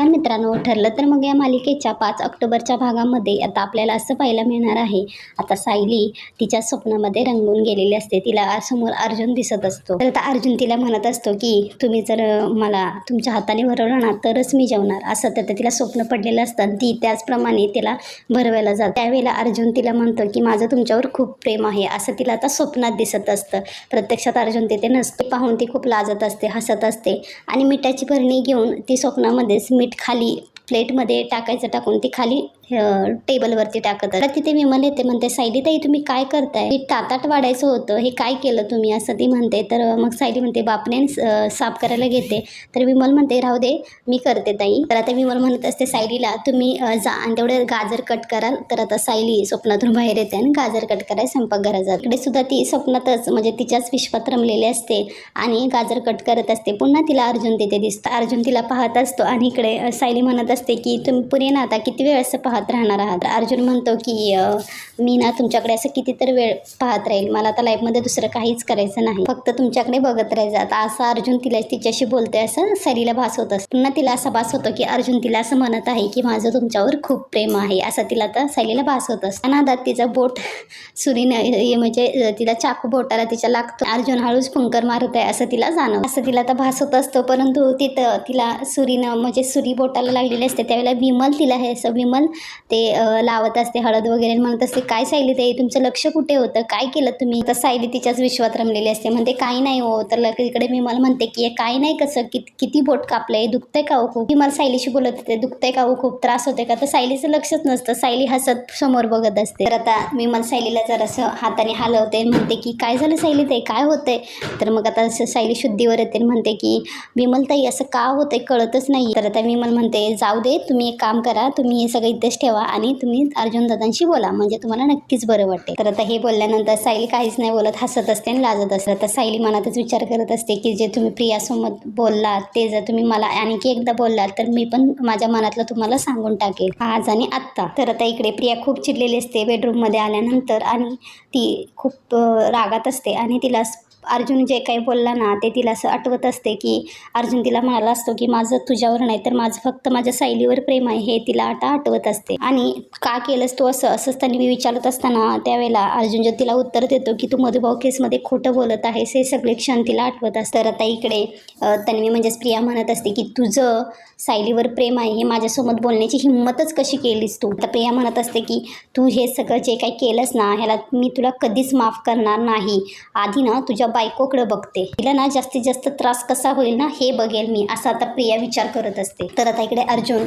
नमस्कार मित्रांनो ठरलं तर मग या मालिकेच्या पाच ऑक्टोबरच्या भागामध्ये आता आपल्याला असं पाहायला मिळणार आहे. आता सायली तिच्या स्वप्नामध्ये रंगून गेलेली असते. तिला समोर अर्जुन दिसत असतो. तर आता अर्जुन तिला म्हणत असतो की तुम्ही जर मला तुमच्या हाताने भरवलं ना तरच मी जेवणार. असं तर तिला स्वप्न पडलेलं असतं आणि ती त्याचप्रमाणे तिला भरवायला जात. त्यावेळेला अर्जुन तिला म्हणतो की माझं तुमच्यावर खूप प्रेम आहे. असं तिला आता स्वप्नात दिसत असतं. प्रत्यक्षात अर्जुन तिथे नसते. पाहून ती खूप लाजत असते हसत असते आणि मिठाची भरणी घेऊन ती स्वप्नामध्येच मीठ खाली प्लेटमध्ये टाकायचं टाकून ती खाली टेबलवरती टाकत असतात. तर तिथे विमल येते म्हणते सायली ताई तुम्ही काय करताय? हे ताटात वाढायचं होतं. हे काय केलं तुम्ही? असं ती म्हणते. तर मग सायली म्हणते बापने साफ करायला घेते. तर विमल म्हणते राहू दे मी करते ताई. तर आता विमल म्हणत असते सायलीला तुम्ही जा आणि तेवढे गाजर कट कराल. तर आता सायली स्वप्नातून बाहेर येते आणि गाजर कट करायला स्वयंपाकघरात जाते. इकडे सुद्धा ती स्वप्नातच म्हणजे तिच्याच विश्वात रमलेली असते आणि गाजर कट करत असते. पुन्हा तिला अर्जुन तिथे दिसतं. अर्जुन तिला पाहत असतो आणि इकडे सायली म्हणत असते की तुम्ही पुरे ना आता किती वेळ असं पाहत राहणार आहात. अर्जुन म्हणतो की मी ना तुमच्याकडे असं कितीतरी वेळ पाहत राहील. मला आता लाईफमध्ये दुसरं काहीच करायचं नाही. फक्त तुमच्याकडे बघत राहायचं. आता असं अर्जुन तिला तिच्याशी बोलते असं सरीला भास होत असतं. पुन्हा तिला असा भास होतो की अर्जुन तिला असं म्हणत आहे की माझं तुमच्यावर खूप प्रेम आहे. असं तिला आता सायलीला भास होत असतं. अनादात तिचं बोट सुरीनं म्हणजे तिला चाकू बोटाला तिच्या लागतो. अर्जुन हळूच फुंकर मारत आहे असं तिला जाणव असं तिला आता भास होत असतो. परंतु तिथं तिला सुरीनं म्हणजे सुरी बोटाला लागलेली असते. त्यावेळेला विमल तिला हे असं विमल ते लावत असते हळद वगैरे. आणि म्हणत असते काय सायली ते तुमचं लक्ष कुठे होतं? काय केलं तुम्ही? तर सायली तिच्याच विश्वात रमलेली असते. म्हणते काही नाही हो. तर लग- इकडे विमल म्हणते की काय नाही कसं? कि किती बोट कापलंय दुखतंय का हो खूप? विमल सायलीशी बोलत होते दुखतंय का हो? खूप त्रास होते का? तर सायलीचं लक्षच नसतं. सायली हसत समोर बघत असते. तर आता विमल सायलीला जरासं हाताने हलवते म्हणते की काय झालं सायली ते काय होतंय? तर मग आता असं सायली शुद्धीवर येते आणि म्हणते की विमलताई असं का होतंय? कळतच नाही तर आता विमल म्हणते जाऊ दे तुम्ही एक काम करा. तुम्ही हे सगळं इथेच ठेवा आणि तुम्ही अर्जुन दादांशी बोला. म्हणजे तुम्हाला नक्कीच बरं वाटते तर आता हे बोलल्यानंतर सायली काहीच नाही बोलत हसत असते आणि लाजत असते. तर सायली मनातच विचार करत असते की जे तुम्ही प्रियासोबत बोललात ते जर तुम्ही मला आणखी एकदा बोललात तर मी पण माझ्या मनातलं तुम्हाला सांगून टाकेल. आज आणि आत्ता. तर आता इकडे प्रिया खूप चिडलेली असते बेडरूममध्ये आल्यानंतर आणि ती खूप रागात असते आणि तिला अर्जुन जे काही बोलला ना ते तिला असं आठवत असते की अर्जुन तिला म्हणाला असतो की माझं तुझ्यावर नाही तर माझं फक्त माझ्या सायलीवर प्रेम आहे हे तिला आता आठवत असते. आणि का केलंस तू असं? असंच त्यांनी मी विचारत असताना त्यावेळेला अर्जुन जे तिला उत्तर देतो की तू मधुभाऊ केसमध्ये खोटं बोलत आहेस हे सगळे क्षण तिला आठवत असतं तर आता इकडे तन्वी म्हणजेच प्रिया म्हणत असते की तुझं सायलीवर प्रेम आहे हे माझ्यासोबत बोलण्याची हिंमतच कशी केलीस तू? तर प्रिया म्हणत असते की तू हे सगळं जे काही केलंस ना ह्याला मी तुला कधीच माफ करणार नाही. आधी ना तुझ्या बायकोकडे बघते. तिला ना जास्तीत जास्त त्रास कसा होईल ना हे बघेल मी असा आता प्रिया विचार करत असते. तर आता इकडे अर्जुन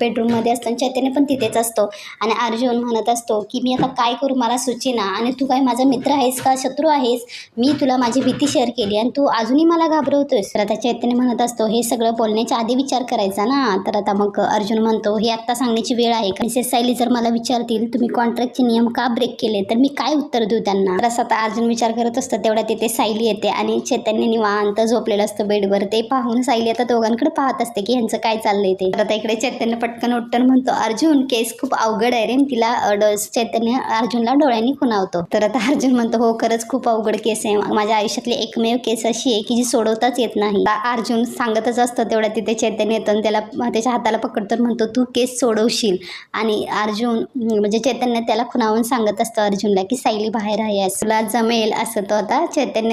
बेडरूममध्ये असतो चैतन्य पण तिथेच असतो. आणि अर्जुन म्हणत असतो की मी आता काय करू मला सुचेना. आणि तू काय माझा मित्र आहेस का? शत्रू आहेस? मी तुला माझी भीती शेअर केली आणि तू अजूनही मला घाबरवतोयस. तर आता चैतन्य म्हणत असतो हे सगळं बोलण्याच्या आधी विचार करायचा ना. तर आता मग अर्जुन म्हणतो हे आत्ता सांगण्याची वेळ आहे का? मिसेस सायली जर मला विचारतील तुम्ही कॉन्ट्रॅक्टचे नियम का ब्रेक केले? तर मी काय उत्तर देऊ त्यांना? तर असं आता अर्जुन विचार करत असतो तेवढ्या तिथे सायली येते आणि चैतन्य निवांत झोपलेलं असतं बेडवर. ते पाहून सायली आता दोघांकडे पाहत असते की ह्यांचं काय चाललंय ते. तर आता इकडे चैतन्य पटकन उठ्टन म्हणतो अर्जुन केस खूप अवघड आहे रे. तिला चैतन्य अर्जुनला डोळ्यांनी खुणावतो. तर आता अर्जुन म्हणतो हो खरंच खूप अवघड केस आहे. माझ्या आयुष्यातली एकमेव केस अशी आहे की जी सोडवताच येत नाही. अर्जुन सांगतच असतो तेवढ्या तिथे चैतन्य येतो आणि त्याला त्याच्या हाताला पकडतो म्हणतो तू केस सोडवशील. आणि अर्जुन म्हणजे चैतन्य त्याला खुणावून सांगत असतं अर्जुनला की सायली बाहेर आहे तुला जमेल. असं तो आता चैतन्य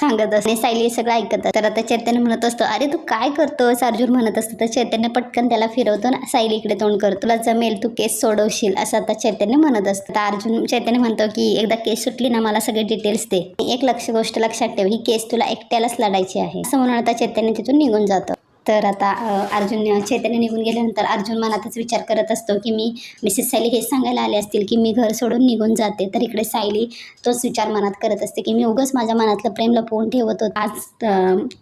सांगत असते. सायली हे सगळं ऐकत तर आता चैतन्य म्हणत असतो अरे तू काय करतोस? अर्जुन म्हणत असतो. तर चैतन्य पटकन त्याला फिरवतो ना सायली इकडे तोंड करतो. तुला जमेल तू केस सोडवशील असं आता चैतन्य म्हणत असतं. तर अर्जुन चैतन्य म्हणतो की एकदा केस सुटली ना मला सगळे डिटेल्स दे. एक लक्ष गोष्ट लक्षात ठेव. ही केस तुला एकट्यालाच लढायची आहे. असं म्हणून आता चैतन्य तिथून निघून जातो. तर आता अर्जुन चैतन्य निघून गेल्यानंतर अर्जुन मनातच विचार करत असतो की मी मिसेस सायली हेच सांगायला आले असतील की मी घर सोडून निघून जाते तर इकडे सायली तोच विचार मनात करत असते की मी उगाच माझ्या मनातलं प्रेम लपवून ठेवत होतो. आज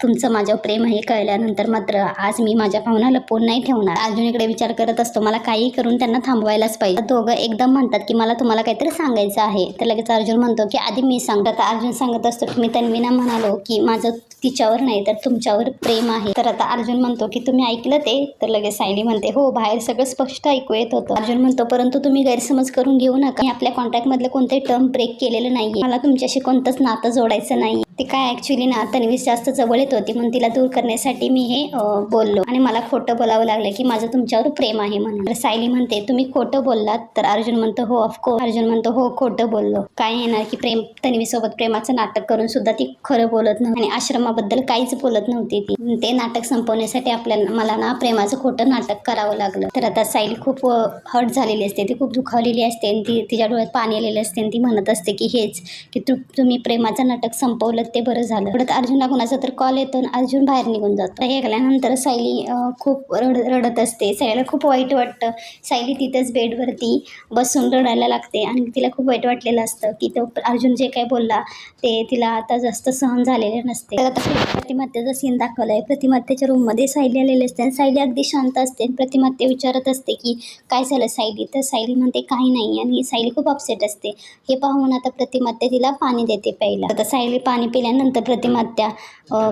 तुमचं माझ्यावर प्रेम आहे कळल्यानंतर मात्र आज मी माझ्या भावना लपवून नाही ठेवणार. अर्जुन इकडे विचार करत असतो मला काही करून त्यांना थांबवायलाच पाहिजे. दोघं एकदम म्हणतात की मला तुम्हाला काहीतरी सांगायचं आहे. तर लगेच अर्जुन म्हणतो की आधी मी सांगतो. आता अर्जुन सांगत असतो की मी तन्वीना म्हणालो की माझं तिच्यावर नाही तर तुमच्यावर प्रेम आहे. तर आता अर्जुन म्हणतो की तुम्ही ऐकलं ते? तर लगेच सायली म्हणते हो बाहेर सगळं स्पष्ट ऐकू येत होतं. अर्जुन म्हणतो परंतु तुम्ही गैरसमज करून घेऊ नका. मी आपल्या कॉन्ट्रॅक्टमधलं कोणतेही टर्म ब्रेक केलेलं नाही मला तुमच्याशी कोणतंच नातं जोडायचं नाही ते काय ॲक्च्युली ना तन्वीस जास्त जवळ येत होती म्हणून तिला दूर करण्यासाठी मी हे बोललो. आणि मला खोटं बोलावं लागलं की माझं तुमच्यावर प्रेम आहे म्हणून. तर सायली म्हणते तुम्ही खोटं बोललात तर अर्जुन म्हणतो हो ऑफकोर्स अर्जुन म्हणतो हो खोटं बोललो. काय येणार की प्रेम तन्वीसोबत प्रेमाचं नाटक करून सुद्धा ती खरं बोलत नव्हती आणि आश्रमाबद्दल काहीच बोलत नव्हती ती. ते नाटक संपवण्यासाठी आपल्याला मला ना प्रेमाचं खोटं नाटक करावं लागलं. तर आता सायली खूप हर्ट झालेली असते ती खूप दुखावलेली असते आणि ती तिच्या डोळ्यात पाणी आलेले असते आणि ती म्हणत असते की हेच की तू तुम्ही प्रेमाचं नाटक संपवलं ते बरं झालं. परत अर्जुनला कुणाचा तर कॉल येतो आणि अर्जुन बाहेर निघून जातो. हे ऐकल्यानंतर सायली खूप रड रडत असते. सायलीला खूप वाईट वाटतं. सायली तिथंच बेडवरती बसून रडायला लागते आणि तिला खूप वाईट वाटलेलं असतं की तो अर्जुन जे काही बोलला ते तिला आता जास्त सहन झालेले नसते. तर आता प्रतिमात्याचा सीन दाखवला आहे प्रतिमात्याच्या रूममध्ये सायली आलेली असते आणि सायली अगदी शांत असते आणि प्रतिमात्या विचारत असते की काय झालं सायली तर सायली म्हणते काही नाही. आणि सायली खूप अपसेट असते. हे पाहून आता प्रतिमात्या तिला पाणी देते प्यायला. आता सायली पाणी पिल्यानंतर प्रतिमात्या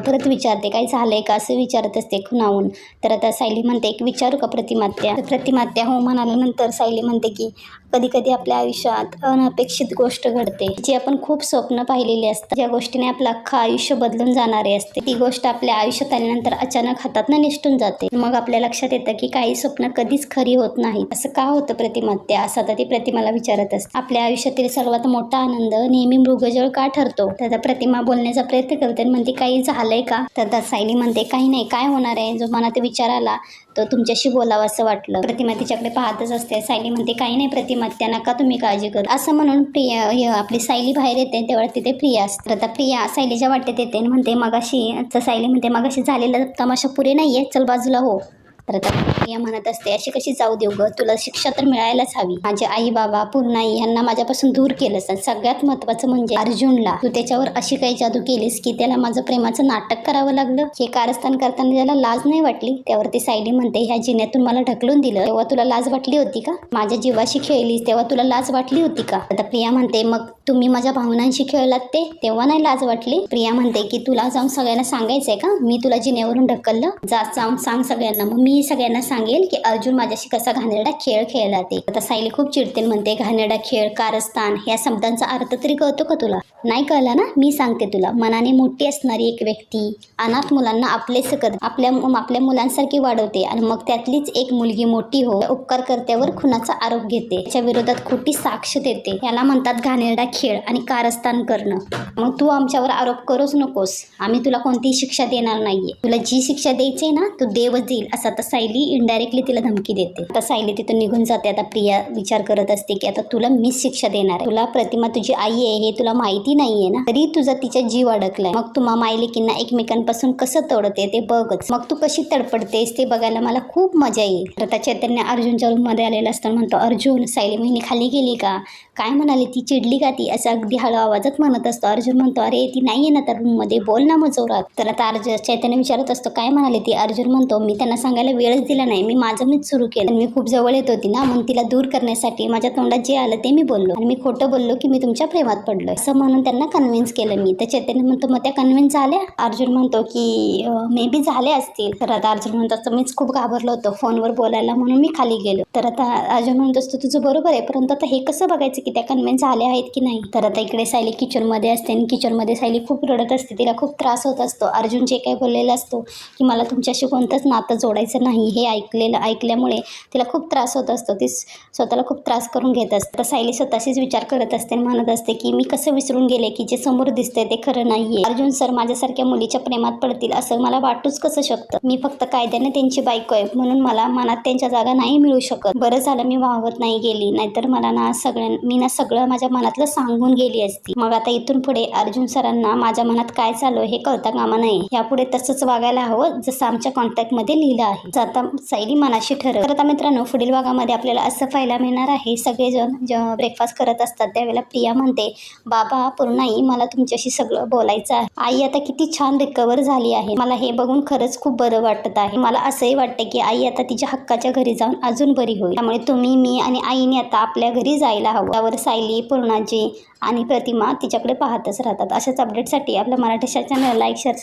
परत विचारते काय झालंय का? असं विचारत असते खुणावून तर आता सायली म्हणते एक विचारू का प्रतिमात्या प्रतिमात्या हो म्हणाल्यानंतर सायली म्हणते की कधी कधी आपल्या आयुष्यात अनपेक्षित गोष्ट घडते. जी आपण खूप स्वप्न पाहिलेली असतात ज्या गोष्टीने आपलं अख्खं आयुष्य बदलून जाणारे असते. ती गोष्ट आपल्या आयुष्यात आल्यानंतर अचानक हातातनं निष्ठून जाते. मग आपल्या लक्षात येतं की काही स्वप्न कधीच खरी होत नाही असं का होतं प्रतिमात्या असं आता ती प्रतिमाला विचारत असते. आपल्या आयुष्यातील सर्वात मोठा आनंद नेहमी मृगजळ का ठरतो? तर प्रतिमा बोलण्याचा प्रयत्न करते. आणि म्हणते काही झालंय का? तर सायली म्हणते काही नाही. काय होणार आहे? जो मनात विचार आला तर तुमच्याशी बोलावं असं वाटलं. प्रतिमा तिच्याकडे पाहतच असते. सायली म्हणते काही नाही प्रतिमा त्या नका तुम्ही काळजी करू. असं म्हणून प्रिया आपली सायली बाहेर येते तेव्हा तिथे प्रिया असते. तर आता प्रिया सायलीच्या वाटेत येते आणि म्हणते मगाशी तर सायली म्हणते मगाशी झालेला तमाशा पुरे नाहीये. चल बाजूला हो. तर आता प्रिया म्हणत असते अशी कशी जाऊ देऊ ग? तुला शिक्षा तर मिळायलाच हवी. माझे आई बाबा पूर्णाई यांना माझ्यापासून दूर केलंस. आणि सगळ्यात महत्त्वाचं म्हणजे अर्जुनला. तू त्याच्यावर अशी काही जादू केलीस की त्याला माझं प्रेमाचं नाटक करावं लागलं? हे कारस्थान करताना त्याला लाज नाही वाटली? त्यावरती सायली म्हणते ह्या जिन्यातून मला ढकलून दिलं. तेव्हा तुला लाज वाटली होती का? माझ्या जीवाशी खेळलीस. तेव्हा तुला लाज वाटली होती का? आता प्रिया म्हणते मग तुम्ही माझ्या भावनांशी खेळलात ते? तेव्हा नाही लाज वाटली? प्रिया म्हणते की तुला जाऊन सगळ्यांना सांगायचंय का? मी तुला जिन्यावरून ढकललं? जा जाऊन सांग सगळ्यांना. मग मी मी सगळ्यांना सांगेल की अर्जुन माझ्याशी कसा घाणेरडा खेळ खेळला ते. आता सायली खूप चिडते म्हणते घाणेरडा खेळ कारस्थान या शब्दांचा अर्थ तरी कळतो का तुला? नाही कळला ना मी सांगते तुला. मनाने मोठी असणारी एक व्यक्ती अनाथ मुलांना आपलेच कर आपल्या आपल्या मुलांसारखी वाढवते आणि मग त्यातलीच एक मुलगी मोठी हो उपकारकर्त्यावर खुनाचा आरोप घेते. त्याच्या विरोधात खोटी साक्ष देते. याला म्हणतात घाणेरडा खेळ आणि कारस्थान करणं. मग तू आमच्यावर आरोप करूच नकोस. आम्ही तुला कोणतीही शिक्षा देणार नाहीये. तुला जी शिक्षा द्यायची ना तू देवच देईल असं आता सायली इनडायरेक्टली तिला धमकी देते. आता सायली तिथून निघून जाते. आता प्रिया विचार करत असते की आता तुला मीच शिक्षा देणार आहे. तुला प्रतिमा तुझी आई आहे हे तुला माहिती नाहीये ना? तरी तुझा तिच्या जीव अडकलाय. मग तुम्हा मायलेकींना एकमेकांपासून कसं तोडते ते बघच. मग तू कशी तडपडतेस ते बघायला मला खूप मजा येईल. तर आता चैतन्य अर्जुनच्या रूममध्ये आलेला असताना म्हणतो अर्जुन सायली महिने खाली गेली का? काय म्हणाली ती? चिडली का ती? असं अगदी हळू आवाजात म्हणत असतो. अर्जुन म्हणतो अरे ती नाही आहे ना तर रूममध्ये बोल ना मग जोरात. तर आता अर्जुन चैतन्य विचारत असतो काय म्हणाली ती? अर्जुन म्हणतो मी त्यांना सांगायला वेळच दिला नाही. मी माझं मीच सुरू केलं. मी खूप जवळ येत होती ना. मग तिला दूर करण्यासाठी माझ्या तोंडात जे आलं ते मी बोललो. आणि मी खोटं बोललो की मी तुमच्या प्रेमात पडलो असं म्हणून त्यांना कन्व्हिन्स केलं मी. तर चैतन्य म्हणतो मग त्या कन्व्हिन्स झाल्या? अर्जुन म्हणतो की मे बी झाले असतील. तर आता अर्जुन म्हणतो असतो मीच खूप घाबरलो होतो. फोनवर बोलायला म्हणून मी खाली गेलो. तर आता अर्जुन म्हणत असतो तुझं बरोबर आहे. परंतु आता हे कसं बघायचं? की त्या कन्व्हिन्स झाल्या आहेत की नाही. तर आता इकडे सायली किचनमध्ये असते आणि किचनमध्ये सायली खूप रडत असते. तिला खूप त्रास होत असतो. अर्जुन जे काही बोललेलं असतो की मला तुमच्याशी कोणतंच नातं जोडायचं नाही हे ऐकलेलं ऐकल्यामुळे तिला खूप त्रास होत असतो. ती स्वतःला खूप त्रास करून घेत असते. तर सायली स्वतःशीच विचार करत असते आणि म्हणत असते की मी कसं विसरून गेले की जे समोर दिसतंय ते खरं नाहीये. अर्जुन सर माझ्यासारख्या मुलीच्या प्रेमात पडतील असं मला वाटूच कसं शकतं? मी फक्त कायद्याने त्यांची बायको आहे. म्हणून मला मनात त्यांच्या जागा नाही मिळू शकत. बरं झालं मी वाहवत नाही गेली. नाहीतर मला ना सगळ्यां मी ना सगळं माझ्या मनातलं सांगून गेली असती. मग आता इथून पुढे अर्जुन सरांना माझ्या मनात काय चालू आहे हे कळता कामा नाही यापुढे तसंच वागायला हवं जसं आमच्या कॉन्टॅक्टमध्ये लिहिलं आहे. आता सायली मनाशी ठरव. तर आता मित्रांनो पुढील भागामध्ये आपल्याला असं पाहायला मिळणार आहे सगळेजण जेव्हा ब्रेकफास्ट करत असतात त्यावेळेला प्रिया म्हणते बाबा पूर्णाई मला तुमच्याशी सगळं बोलायचं आहे. आई आता किती छान रिकवर झाली आहे. मला हे बघून खरंच खूप बरं वाटत आहे. मला असंही वाटतं की आई आता तिच्या हक्काच्या घरी जाऊन अजून बरी होईल. त्यामुळे तुम्ही मी आणि आईने आता आपल्या घरी जायला हवं. त्यावर सायली पूर्णाजी आणि प्रतिमा तिच्याकडे पाहतच राहतात. अशाच अपडेटसाठी आपल्या मराठी चॅनलला लाईक शेअर